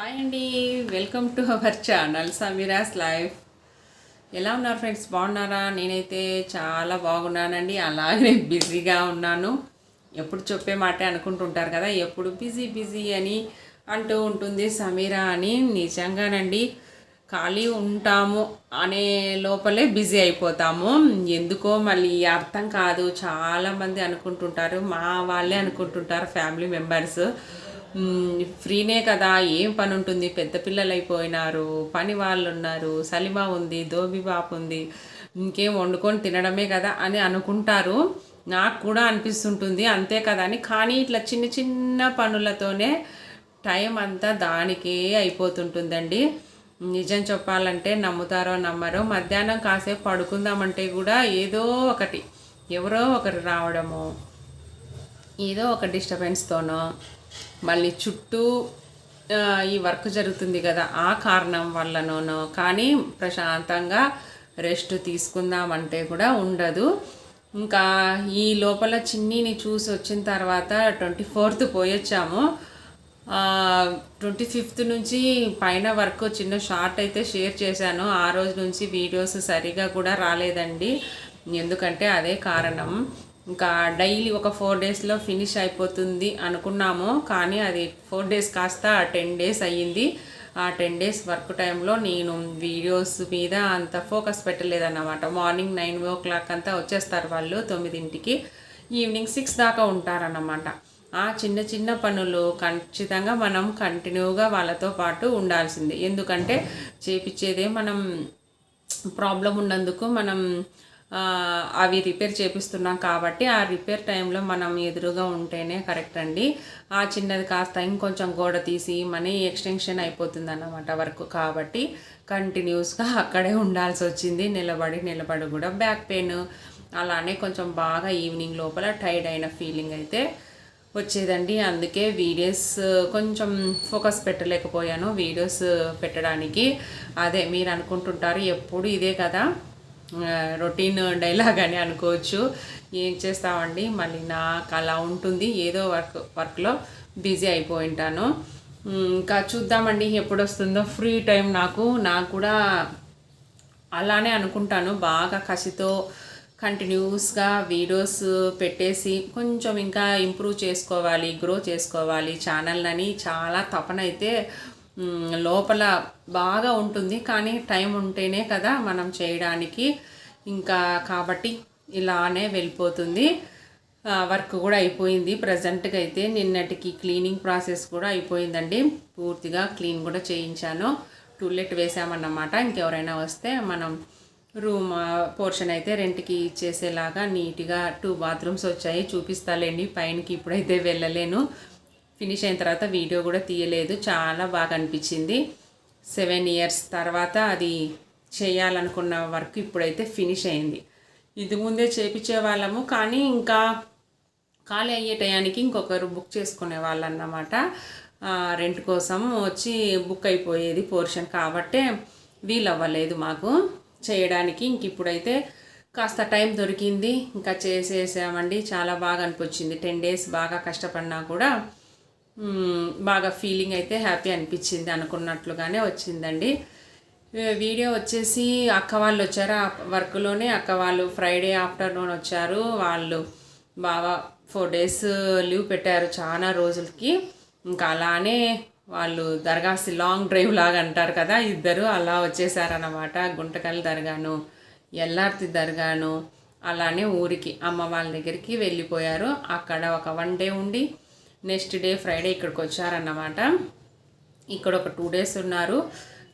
Hi అండి welcome to our channel Sameera's life. ఎలా ఉన్నారు ఫ్రెండ్స్? బాగున్నారా? నేనైతే చాలా బాగున్నానండి అలాగే బిజీగా ఉన్నాను. ఎప్పుడు చెప్పే మాటే అనుకుంటుంటారు కదా ఎప్పుడు బిజీ బిజీ అని అంటూ ఉంటుంది సమీరా అని. నిజంగానండి ఖాళీ ఉంటాము అనే లోపలే బిజీ అయిపోతాము. ఎందుకో మళ్ళీ అర్థం కాదు చాలామంది అనుకుంటుంటారు మా వాళ్ళే అనుకుంటుంటారు ఫ్యామిలీ మెంబర్స్. ఫ్రీనే కదా ఏం పని ఉంటుంది పెద్ద పిల్లలు అయిపోయినారు పని వాళ్ళు ఉన్నారు సలిమా ఉంది దోబి బాపు ఉంది ఇంకేం వండుకొని తినడమే కదా అని అనుకుంటారు. నాకు కూడా అనిపిస్తుంటుంది అంతే కదా అని. కానీ ఇట్లా చిన్న చిన్న పనులతోనే టైం అంతా దానికే అయిపోతుంటుందండి. నిజం చెప్పాలంటే నమ్ముతారో నమ్మరో మధ్యాహ్నం కాసేపు పడుకుందామంటే కూడా ఏదో ఒకటి ఎవరో ఒకరు రావడము ఏదో ఒక డిస్టర్బెన్స్తోనో మళ్ళీ చుట్టూ ఈ వర్క్ జరుగుతుంది కదా ఆ కారణం వల్లనోనో. కానీ ప్రశాంతంగా రెస్ట్ తీసుకుందామంటే కూడా ఉండదు. ఇంకా ఈ లోపల చిన్నీని చూసి వచ్చిన తర్వాత ట్వంటీ ఫోర్త్ పోయొచ్చాము. ట్వంటీ ఫిఫ్త్ నుంచి పైన వరకు చిన్న షార్ట్ అయితే షేర్ చేశాను. ఆ రోజు నుంచి వీడియోస్ సరిగా కూడా రాలేదండి. ఎందుకంటే అదే కారణం. ఇంకా డైలీ ఒక ఫోర్ డేస్లో ఫినిష్ అయిపోతుంది అనుకున్నాము కానీ అది ఫోర్ డేస్ కాస్త టెన్ డేస్ అయ్యింది. ఆ టెన్ డేస్ వర్క్ టైంలో నేను వీడియోస్ మీద అంత ఫోకస్ పెట్టలేదన్నమాట. మార్నింగ్ నైన్ ఓ క్లాక్ అంతా వచ్చేస్తారు వాళ్ళు తొమ్మిదింటికి. ఈవినింగ్ సిక్స్ దాకా ఉంటారన్నమాట. ఆ చిన్న చిన్న పనులు ఖచ్చితంగా మనం కంటిన్యూగా వాళ్ళతో పాటు ఉండాల్సిందే. ఎందుకంటే చేపించేదే మనం ప్రాబ్లం ఉన్నందుకు మనం అవి రిపేర్ చేపిస్తున్నాం కాబట్టి ఆ రిపేర్ టైంలో మనం ఎదురుగా ఉంటేనే కరెక్ట్ అండి. ఆ చిన్నది కాస్త ఇంకొంచెం గోడ తీసి మనీ ఎక్స్టెన్షన్ అయిపోతుంది అన్నమాట వర్క్ కాబట్టి కంటిన్యూస్గా అక్కడే ఉండాల్సి వచ్చింది. నిలబడి నిలబడి కూడా బ్యాక్ పెయిన్ అలానే కొంచెం బాగా ఈవినింగ్ లోపల టైర్డ్ అయిన ఫీలింగ్ అయితే వచ్చేదండి. అందుకే వీడియోస్ కొంచెం ఫోకస్ పెట్టలేకపోయాను. వీడియోస్ పెట్టడానికి. అదే మీరు అనుకుంటుంటారు ఎప్పుడు ఇదే కదా? రొటీన్ డైలాగ్ అని అనుకోవచ్చు. ఏం చేస్తామండి? మళ్ళీ నాకు అలా ఉంటుంది. ఏదో వర్క్ వర్క్లో బిజీ అయిపోయి ఉంటాను ఇంకా చూద్దామండి ఎప్పుడు వస్తుందో ఫ్రీ టైం నాకు. నాకు కూడా అలానే అనుకుంటాను. బాగా కసితో కంటిన్యూస్గా వీడియోస్ పెట్టేసి కొంచెం ఇంకా ఇంప్రూవ్ చేసుకోవాలి గ్రో చేసుకోవాలి. ఛానల్ అని చాలా తపన అయితే లోపల బాగా ఉంటుంది కానీ టైం ఉంటేనే కదా మనం చేయడానికి. ఇంకా కాబట్టి ఇలానే వెళ్ళిపోతుంది. వర్క్ కూడా అయిపోయింది. ప్రజెంట్గా అయితే నిన్నటికి క్లీనింగ్ ప్రాసెస్ కూడా అయిపోయిందండి. పూర్తిగా క్లీన్ కూడా చేయించాను. టూలెట్ వేసామన్నమాట. ఇంకెవరైనా వస్తే మనం రూమ్ పోర్షన్ అయితే రెంట్కి ఇచ్చేసేలాగా నీట్గా టూ బాత్రూమ్స్ వచ్చాయి. చూపిస్తాలేండి. పైనకి ఇప్పుడైతే వెళ్ళలేను. ఫినిష్ అయిన తర్వాత వీడియో కూడా తీయలేదు. చాలా బాగా అనిపించింది. సెవెన్ ఇయర్స్ తర్వాత అది చేయాలనుకున్న వర్క్ ఇప్పుడైతే ఫినిష్ అయింది. ఇది ముందే చేపించే వాళ్ళము కానీ ఇంకా ఖాళీ అయ్యే టయానికి ఇంకొకరు బుక్ చేసుకునే వాళ్ళు అన్నమాట రెంట్ కోసం వచ్చి బుక్ అయిపోయేది పోర్షన్ కాబట్టే వీలు అవ్వలేదు మాకు చేయడానికి. ఇంక ఇప్పుడైతే కాస్త టైం దొరికింది. ఇంకా చేసేసామండి. చాలా బాగా అనిపించింది. టెన్ డేస్ బాగా కష్టపడినా కూడా బాగా ఫీలింగ్ అయితే హ్యాపీ అనిపించింది అనుకున్నట్లుగానే వచ్చిందండి. వీడియో వచ్చేసి అక్క వాళ్ళు వచ్చారు. ఆ వర్క్లోనే అక్క వాళ్ళు ఫ్రైడే ఆఫ్టర్నూన్ వచ్చారు. వాళ్ళు బాగా ఫోర్ డేస్ లీవ్ పెట్టారు చాలా రోజులకి. ఇంకా అలానే వాళ్ళు దర్గాసి లాంగ్ డ్రైవ్ లాగా అంటారు కదా ఇద్దరు అలా వచ్చేసారన్నమాట. గుంటకల్ దర్గాను ఎల్లార్తి దర్గాను అలానే ఊరికి అమ్మ వాళ్ళ దగ్గరికి వెళ్ళిపోయారు. అక్కడ ఒక వన్ డే ఉండి నెక్స్ట్ డే ఫ్రైడే ఇక్కడికి వచ్చారన్నమాట. ఇక్కడ ఒక టూ డేస్ ఉన్నారు.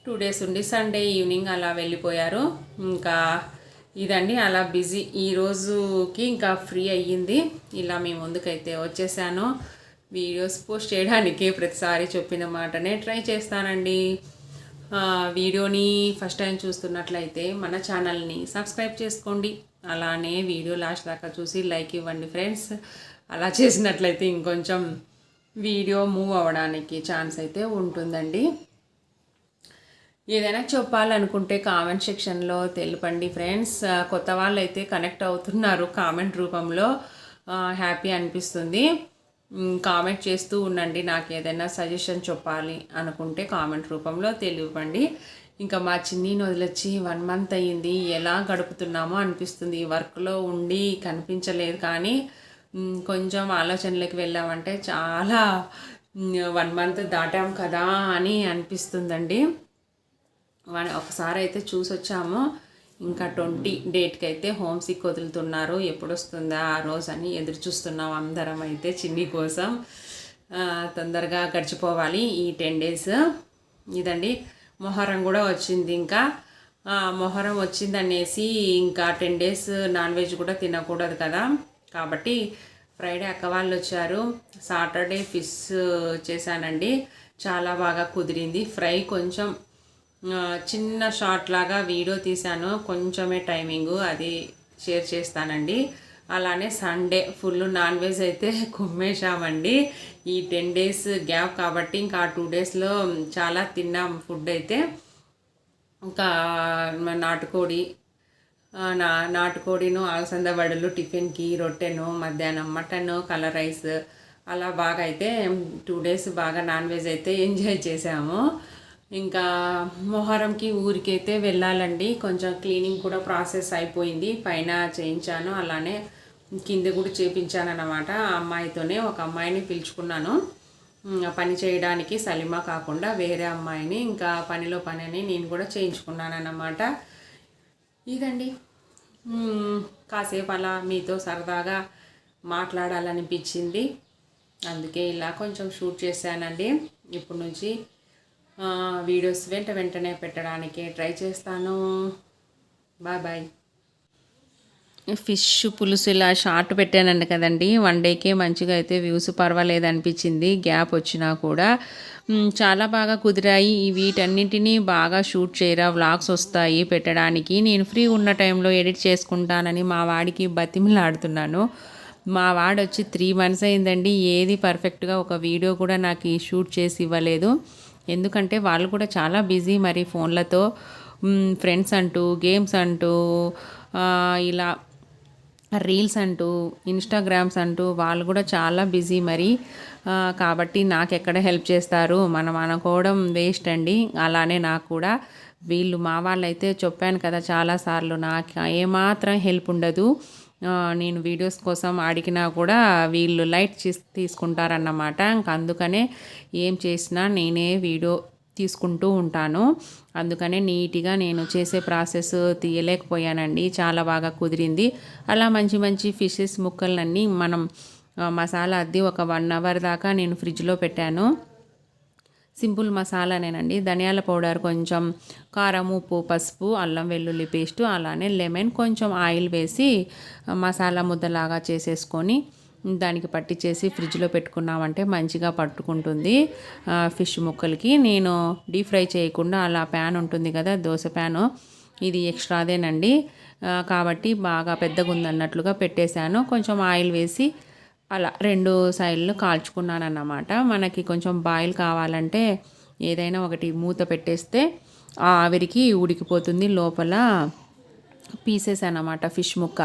టూ డేస్ ఉండి సండే ఈవినింగ్ అలా వెళ్ళిపోయారు. ఇంకా ఇదండి అలా బిజీ. ఈ రోజుకి ఇంకా ఫ్రీ అయ్యింది. ఇలా మీ ముందుకైతే వచ్చేసాను. వీడియోస్ పోస్ట్ చేయడానికి ప్రతిసారి చెప్పిన మాటనే ట్రై చేస్తానండి. వీడియోని ఫస్ట్ టైం చూస్తున్నట్లయితే మన ఛానల్ని సబ్స్క్రైబ్ చేసుకోండి. అలానే వీడియో లాస్ట్ దాకా చూసి లైక్ ఇవ్వండి ఫ్రెండ్స్. అలా చేసినట్లయితే ఇంకొంచెం వీడియో మూవ్ అవ్వడానికి ఛాన్స్ అయితే ఉంటుందండి. ఏదైనా చెప్పాలనుకుంటే కామెంట్ సెక్షన్లో తెలుపండి ఫ్రెండ్స్. కొత్త వాళ్ళు అయితే కనెక్ట్ అవుతున్నారు కామెంట్ రూపంలో. హ్యాపీ అనిపిస్తుంది. కామెంట్ చేస్తూ ఉండండి. నాకు ఏదైనా సజెషన్ చెప్పాలి అనుకుంటే కామెంట్ రూపంలో తెలియపండి. ఇంకా మా చిన్నీని వదిలొచ్చి వన్ మంత్ అయ్యింది. ఎలా గడుపుతున్నామో అనిపిస్తుంది. ఈ వర్క్లో ఉండి కనిపించలేదు కానీ కొంచెం ఆలోచనలకు వెళ్ళామంటే చాలా వన్ మంత్ దాటాం కదా అని అనిపిస్తుందండి. వన్ ఒకసారి అయితే చూసి వచ్చాము ఇంకా ట్వంటీ డేట్కి అయితే హోమ్ సిక్ వదులుతున్నారు. ఎప్పుడు వస్తుందా ఆ రోజు అని ఎదురు చూస్తున్నాం అందరం అయితే చిన్ని కోసం. తొందరగా గడిచిపోవాలి ఈ టెన్ డేస్. ఇదండి మొహరం కూడా వచ్చింది ఇంకా. మొహరం వచ్చిందనేసి ఇంకా టెన్ డేస్ నాన్ వెజ్ కూడా తినకూడదు కదా. కాబట్టి ఫ్రైడే అక్క వాళ్ళు వచ్చారు. సాటర్డే ఫిష్ చేశానండి. చాలా బాగా కుదిరింది. ఫ్రై కొంచెం చిన్న షార్ట్ లాగా వీడియో తీశాను. కొంచెమే టైమింగు అది షేర్ చేస్తానండి. అలానే సండే ఫుల్ నాన్ వెజ్ అయితే కుమ్మేశామండి. ఈ టెన్ డేస్ గ్యాప్ కాబట్టి ఇంకా టూ డేస్లో చాలా తిన్నాం ఫుడ్ అయితే. ఇంకా నాటుకోడి నా నాటుకోడిను అలసంద వడలు టిఫిన్కి రొట్టెను మధ్యాహ్నం మటన్ కలర్ రైస్ అలా బాగా అయితే టూ డేస్ బాగా నాన్ వెజ్ అయితే ఎంజాయ్ చేసాము. ఇంకా మొహరంకి ఊరికైతే వెళ్ళాలండి. కొంచెం క్లీనింగ్ కూడా ప్రాసెస్ అయిపోయింది. పైన చేయించాను అలానే కింద కూడా చేపించాను అన్నమాట ఆ అమ్మాయితోనే ఒక అమ్మాయిని పిలుచుకున్నాను. పని చేయడానికి సలిమా కాకుండా వేరే అమ్మాయిని ఇంకా పనిలో పని అని నేను కూడా చేయించుకున్నాను అన్నమాట ఇదండి. కాసేపు అలా మీతో సరదాగా మాట్లాడాలనిపించింది. అందుకే ఇలా కొంచెం షూట్ చేశానండి. ఇప్పటి నుంచి వీడియోస్ వెంట వెంటనే పెట్టడానికి ట్రై చేస్తాను. Bye bye. ఫిష్ పులుసు ఇలా షార్ట్ పెట్టానండి కదండి. వన్ డేకే మంచిగా అయితే వ్యూస్ పర్వాలేదు అనిపించింది. గ్యాప్ వచ్చినా కూడా. చాలా బాగా కుదిరాయి. వీటన్నిటినీ బాగా షూట్ చేయరా వ్లాగ్స్ వస్తాయి పెట్టడానికి. నేను ఫ్రీ ఉన్న టైంలో ఎడిట్ చేసుకుంటానని మా వాడికి బతిమిలాడుతున్నాను. మా వాడు వచ్చి త్రీ మంత్స్ అయిందండి. ఏది పర్ఫెక్ట్గా ఒక వీడియో కూడా నాకు షూట్ చేసి ఇవ్వలేదు. ఎందుకంటే వాళ్ళు కూడా చాలా బిజీ మరి ఫోన్లతో. ఫ్రెండ్స్ అంటూ గేమ్స్ అంటూ ఇలా రీల్స్ అంటూ ఇన్స్టాగ్రామ్స్ అంటూ వాళ్ళు కూడా చాలా బిజీ మరి. కాబట్టి నాకు ఎక్కడ హెల్ప్ చేస్తారు? మనం అనుకోవడం వేస్ట్ అండి. అలానే నాకు కూడా. వీళ్ళు మా వాళ్ళైతే చెప్పాను కదా చాలాసార్లు నాకు ఏమాత్రం హెల్ప్ ఉండదు. నేను వీడియోస్ కోసం అడిగినా కూడా వీళ్ళు లైట్ తీసుకుంటారన్నమాట. ఇంక అందుకనే ఏం చేసినా నేనే వీడియో తీసుకుంటూ ఉంటాను. అందుకనే నీట్గా నేను చేసే ప్రాసెస్ తీయలేకపోయానండి. చాలా బాగా కుదిరింది. అలా మంచి మంచి ఫిషెస్ ముక్కలన్నీ మనం మసాలా అద్ది ఒక వన్ అవర్ దాకా నేను ఫ్రిడ్జ్లో పెట్టాను. సింపుల్ మసాలానేనండి. ధనియాల పౌడర్ కొంచెం కారం ఉప్పు పసుపు అల్లం వెల్లుల్లి పేస్ట్ అలానే లెమన్ కొంచెం ఆయిల్ వేసి మసాలా ముద్దలాగా చేసేసుకొని దానికి పట్టించేసి ఫ్రిడ్జ్లో పెట్టుకున్నామంటే మంచిగా పట్టుకుంటుంది. ఫిష్ ముక్కలకి. నేను డీప్ ఫ్రై చేయకుండా అలా ప్యాన్ ఉంటుంది కదా దోశ ప్యాను. ఇది ఎక్స్ట్రాదేనండి. కాబట్టి బాగా పెద్దగా ఉందన్నట్లుగా పెట్టేశాను. కొంచెం ఆయిల్ వేసి అలా రెండు సైడ్లు కాల్చుకున్నాను అన్నమాట మనకి కొంచెం బాయిల్ కావాలంటే ఏదైనా ఒకటి మూత పెట్టేస్తే ఆవిరికి ఉడికిపోతుంది లోపల పీసెస్ అన్నమాట ఫిష్ ముక్క.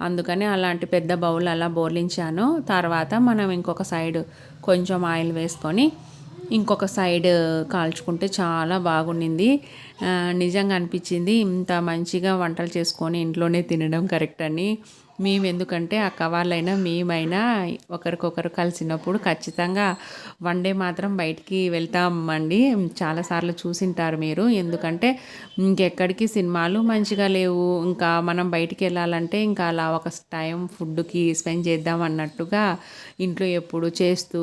అందుకని అలాంటి పెద్ద బౌల్ అలా బోర్లించాను. తర్వాత మనం ఇంకొక సైడ్ కొంచెం ఆయిల్ వేసుకొని ఇంకొక సైడ్ కాల్చుకుంటే చాలా బాగుండింది. నిజంగా అనిపించింది ఇంత మంచిగా వంటలు చేసుకొని ఇంట్లోనే తినడం కరెక్ట్ అని. మేము ఎందుకంటే అక్క కవాళ్ళైనా మేమైనా ఒకరికొకరు కలిసినప్పుడు ఖచ్చితంగా వన్ డే మాత్రం బయటికి వెళ్తామండి. చాలాసార్లు చూసింటారు మీరు. ఎందుకంటే ఇంకెక్కడికి సినిమాలు మంచిగా లేవు. ఇంకా మనం బయటికి వెళ్ళాలంటే ఇంకా అలా ఒక టైం ఫుడ్కి స్పెండ్ చేద్దాం అన్నట్టుగా ఇంట్లో ఎప్పుడు చేస్తూ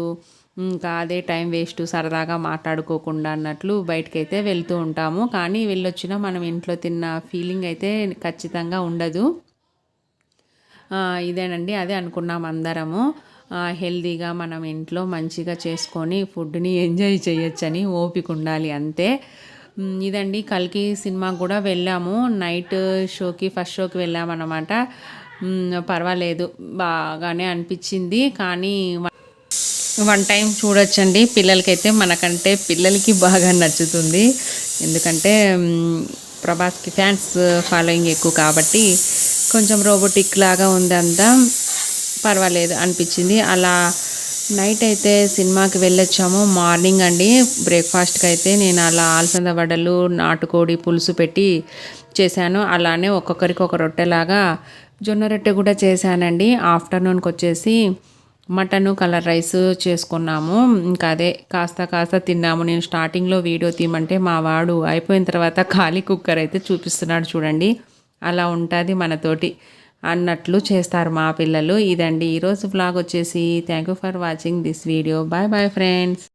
ఇంకా అదే టైం వేస్ట్ సరదాగా మాట్లాడుకోకుండా అన్నట్లు బయటకైతే వెళ్తూ ఉంటాము. కానీ వెళ్ళొచ్చినా మనం ఇంట్లో తిన్న ఫీలింగ్ అయితే ఖచ్చితంగా ఉండదు. ఇదేనండి అదే అనుకున్నాం అందరము. హెల్దీగా హెల్తీగా మనం ఇంట్లో మంచిగా చేసుకొని ఫుడ్ని ఎంజాయ్ చేయొచ్చని ఓపిక ఉండాలి అంతే. ఇదండి కల్కి సినిమా కూడా వెళ్ళాము. నైట్ షోకి ఫస్ట్ షోకి వెళ్ళామన్నమాట. పర్వాలేదు బాగానే అనిపించింది. కానీ వన్ టైం చూడొచ్చండి. పిల్లలకైతే మనకంటే పిల్లలకి బాగా నచ్చుతుంది. ఎందుకంటే ప్రభాస్కి ఫ్యాన్స్ ఫాలోయింగ్ ఎక్కువ కాబట్టి కొంచెం రోబోటిక్ లాగా ఉందంతా పర్వాలేదు అనిపించింది. అలా నైట్ అయితే సినిమాకి వెళ్ళొచ్చాము. మార్నింగ్ అండి. బ్రేక్ఫాస్ట్కి అయితే నేను అలా ఆల్సంద వడలు నాటుకోడి పులుసు పెట్టి చేశాను. అలానే ఒక్కొక్కరికి ఒక రొట్టెలాగా జొన్న రొట్టె కూడా చేశానండి. ఆఫ్టర్నూన్కి వచ్చేసి మటను కలర్ రైస్ చేసుకున్నాము. ఇంకా అదే కాస్త కాస్త తిన్నాము. నేను స్టార్టింగ్లో వీడియో తీయమంటే మా వాడు అయిపోయిన తర్వాత ఖాళీ కుక్కర్ అయితే చూపిస్తున్నాడు చూడండి. అలా ఉంటుంది మనతోటి అన్నట్లు చేస్తారు మా పిల్లలు. ఇదండి ఈరోజు బ్లాగ్ వచ్చేసి. Thank you for watching this video bye bye friends